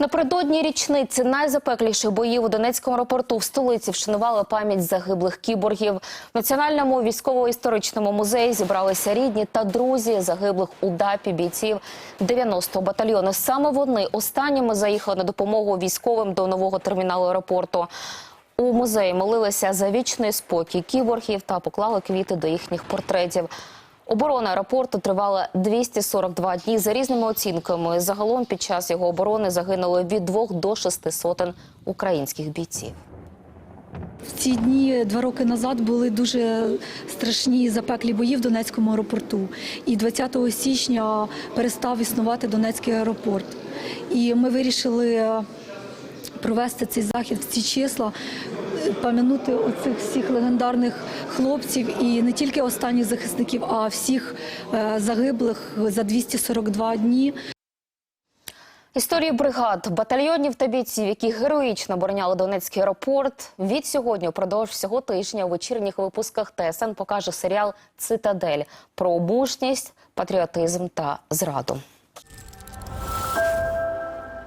Напередодні річниці найзапекліших боїв у Донецькому аеропорту в столиці вшанували пам'ять загиблих кіборгів. В Національному військово-історичному музеї зібралися рідні та друзі загиблих у ДАПі бійців 90-го батальйону. Саме вони останніми заїхали на допомогу військовим до нового терміналу аеропорту. У музеї молилися за вічний спокій кіборгів та поклали квіти до їхніх портретів. Оборона аеропорту тривала 242 дні. За різними оцінками, загалом під час його оборони загинуло від двох до шести сотень українських бійців. В ці дні два роки назад були дуже страшні запеклі бої в Донецькому аеропорту. І 20 січня перестав існувати Донецький аеропорт. І ми вирішили провести цей захід в ці числа, пам'янути оцих всіх легендарних хлопців і не тільки останніх захисників, а всіх е, загиблих за 242 дні. Історії бригад, батальйонів та бійців, які героїчно обороняли Донецький аеропорт. Від сьогодні упродовж всього тижня у вечірніх випусках ТСН покаже серіал Цитадель про мужність, патріотизм та зраду.